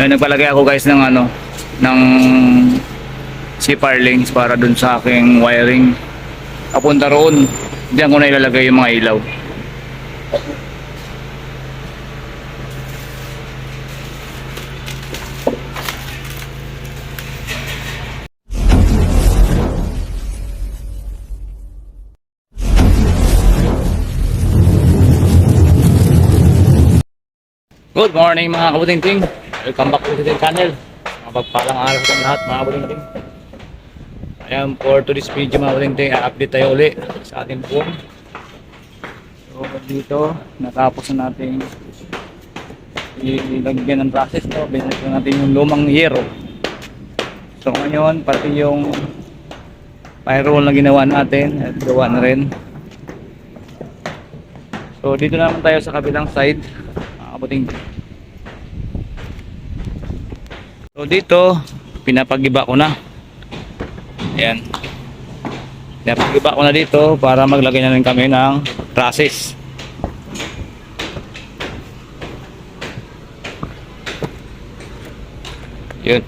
Ayun, nagpalagay ako guys ng ano, ng CPR links para dun sa aking wiring. Papunta roon. Diyan ko na ilalagay yung mga ilaw. Good morning mga kabutingting. Welcome back to the channel. Mapagpalang araw sa lahat mga kabutingting. Ayan, for today's video mga kabutingting, update tayo uli sa ating phone. So dito, natapos na natin ilagyan ng process to. Na natin yung lumang yero. So ngayon, pati yung firewall na ginawa natin, at gawa na rin. So dito naman tayo sa kabilang side, mga kabutingting. So dito, pinapagiba ko na. Ayan. Pinapagiba ko na dito para maglagay na rin kami ng trusses. Yun.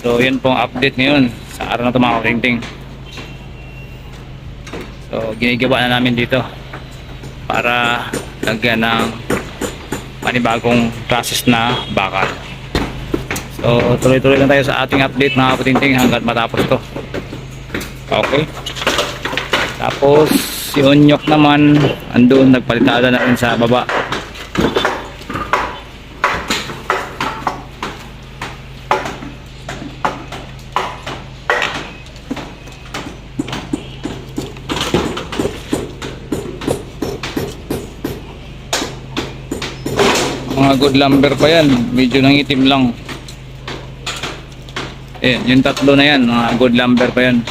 So yun pong update ngayon sa araw na ito mga katingting. So ginigiba na namin dito para lagyan ng panibagong trusses na bakal. So, tuloy-tuloy lang tayo sa ating update mga kaputingting hanggat matapos to. Okay. Tapos, si Onyok naman, andun, nagpalitada na rin sa baba. Mga good lumber pa yan. Medyo nangitim lang. Eh, yung tatlo na yan, mga good lumber pa yan.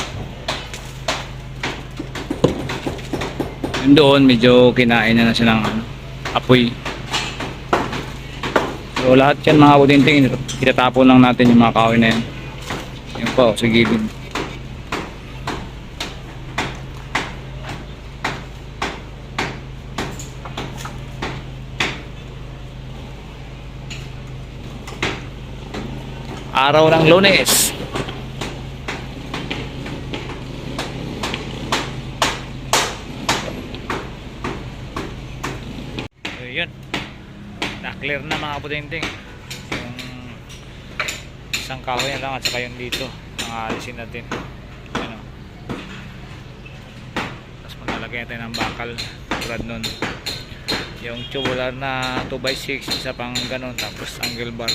Yung doon, medyo kinain na na siya ng ano, apoy. So lahat yan mga kutinting, itatapon lang natin yung mga kahoy na yan. Yun po, sa gilid. Araw ng lunes. So, yun. Na-clear na mga putingting. Yung isang kahoy lang at saka yung dito. Ang alisin natin. Ano. Tapos maglalagay natin ng bakal. Tulad nun. Yung tubular na 2x6 isa pang ganun tapos angle bar.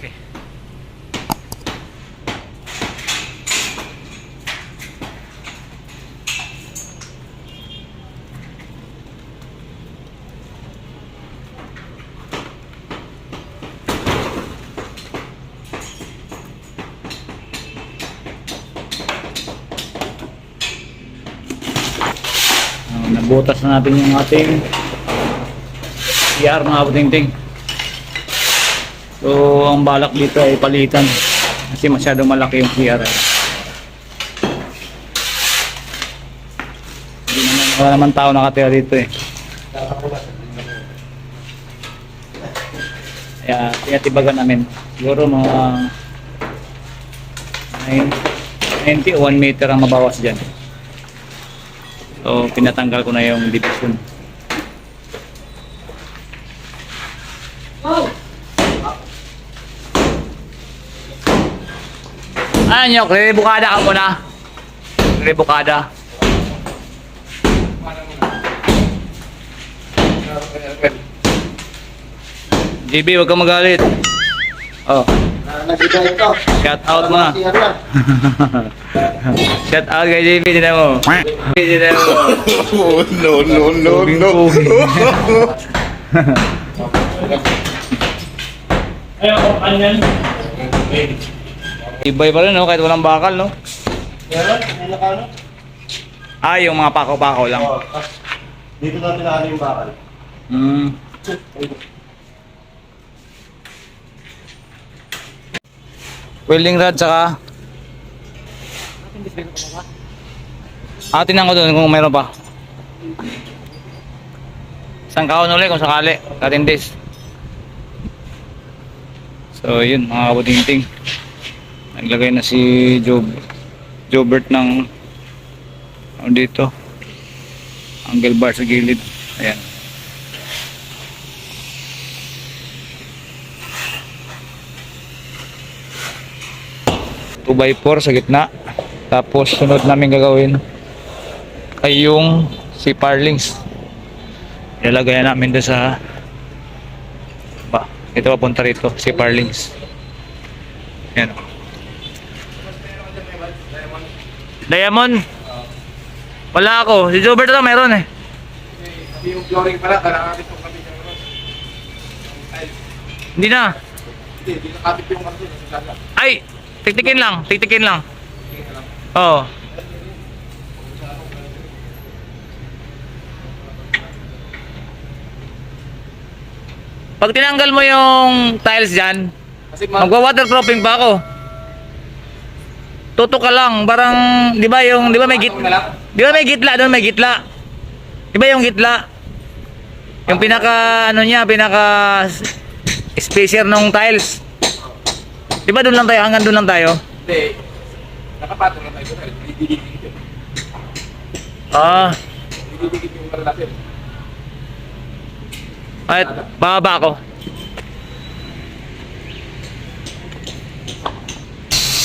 Okay. Nabutas na natin yung ating CR mga putingting. So, ang balak dito ay palitan. Kasi masyadong malaki yung CR. Eh. Hindi naman, wala naman tao nakatira dito eh. Kaya, tinatibagan namin. Siguro mga 9, 90 o 1 meter ang mabawas dyan. So, pinatanggal ko na yung division. Ano nyo, rebukada ka muna. Rebukada. JB, huwag kang magalit. Oh, Nag-iba ito. shout out mo na. Shout out kay JB, tinan mo. Tinan mo. Oh, no, no, no, no. Ibay pa rin, no? Kahit walang bakal, no? Meron? May nakano? Ah, yung mga pako-pako lang. Oo. ah, Dito natin nakano yung bakal. Mm. Welding rod saka Ah, tinan ko doon kung mayroon pa. Isang kahon ulit kung sakali. Katindis. So yun mga kabutingting. Naglagay na si Job Jobert ng ano dito. Angle bar sa gilid. Ayan. Two by four sa gitna. Tapos sunod namin gagawin ay yung si Parlings. Ilalagay namin doon sa ba, ito papunta rito si Parlings. Yan. Diamond. Wala ako. Si Jobert na meron eh. Yung flooring pala, natin itong kapit yung ano. Hindi na. Hindi, hindi nakapit yung ano yung gaga. Ay, tiktikin lang, tiktikin lang. Oo. Pag tinanggal mo yung tiles dyan, magwa-waterproofing pa ako. Tutok ka lang, parang, di ba yung, di ba may git, di ba may gitla doon, may gitla. Di ba yung gitla? Yung pinaka, ano niya, pinaka spacer nung tiles. Di ba doon lang tayo, hanggang doon lang tayo? Hindi. Nakapatong na tayo. Dididikit yun. Ah, Dididikit yung natin. ay, bababa ako.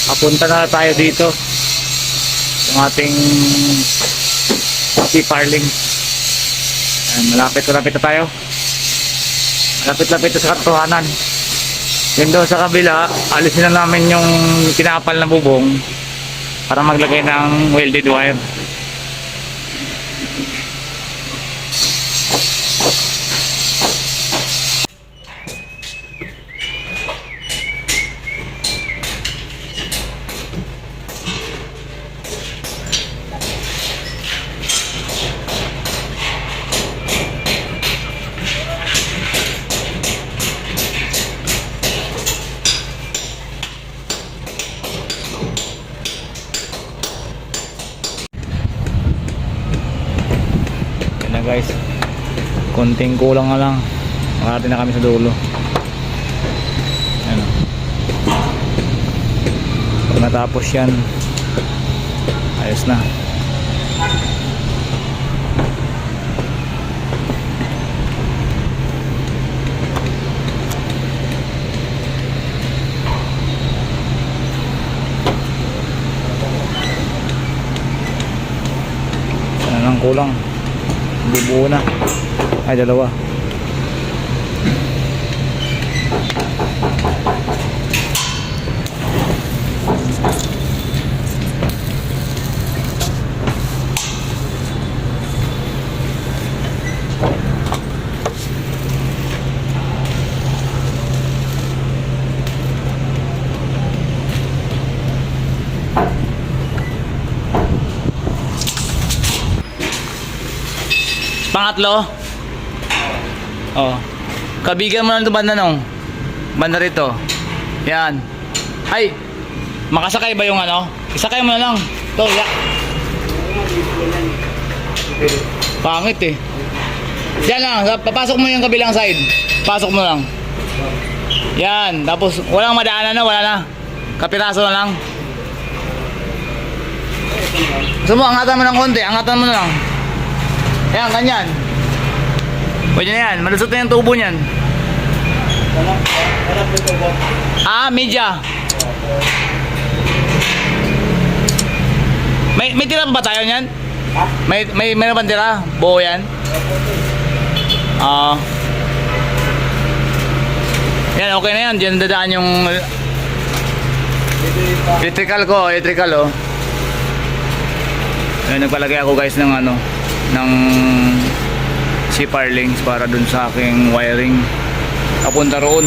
Papunta na tayo dito. Yung ating si Parling. Ayan, malapit-lapit na tayo. Malapit-lapit na sa katotohanan. Yun doon sa kabila, alisin na namin yung pinapal na bubong para maglagay ng welded wire. Konting kulang na lang. Makarating na kami sa dulo. Yan o. Pag natapos yan, ayos na. Lang kulang. Bubuo na. Ay, dalawa. Pangatlo? Oh. Kabigan mo lang ito banda nung. Banda rito. Yan. Ay! Makasakay ba yung ano? Isakay mo na lang. To, ya. Pangit eh. Yan lang. Papasok mo yung kabilang side. Pasok mo lang. Yan. Tapos walang madaanan na. Wala na. Kapiraso na lang. Gusto mo, angatan mo ng konti. Angatan mo na lang. Ayan, ganyan. Pwede na yan. Malusot na yung tubo niyan. Ah, media. May may tira pa ba tayo niyan? May may meron bang? Buo yan? Ah. yan, okay na yan. Diyan dadaan yung electrical ko, electrical oh. Ayun, nagpalagay ako guys ng ano, ng Links para dun sa aking wiring. Papunta roon.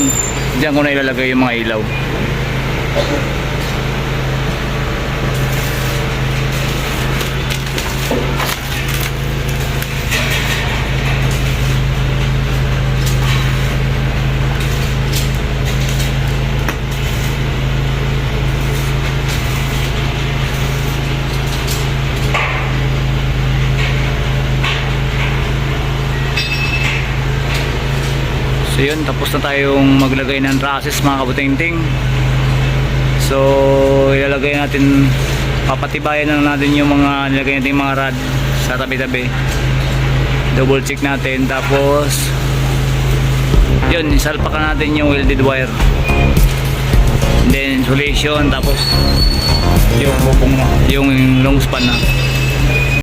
Diyan ko na ilalagay yung mga ilaw. So yun, tapos na tayong maglagay ng trusses mga kabutingting. So ilalagay natin, papatibayan na natin yung mga nilagay natin mga rod sa tabi-tabi. Double check natin tapos yun, isalpakan natin yung welded wire. And then insulation tapos yung yung long span na.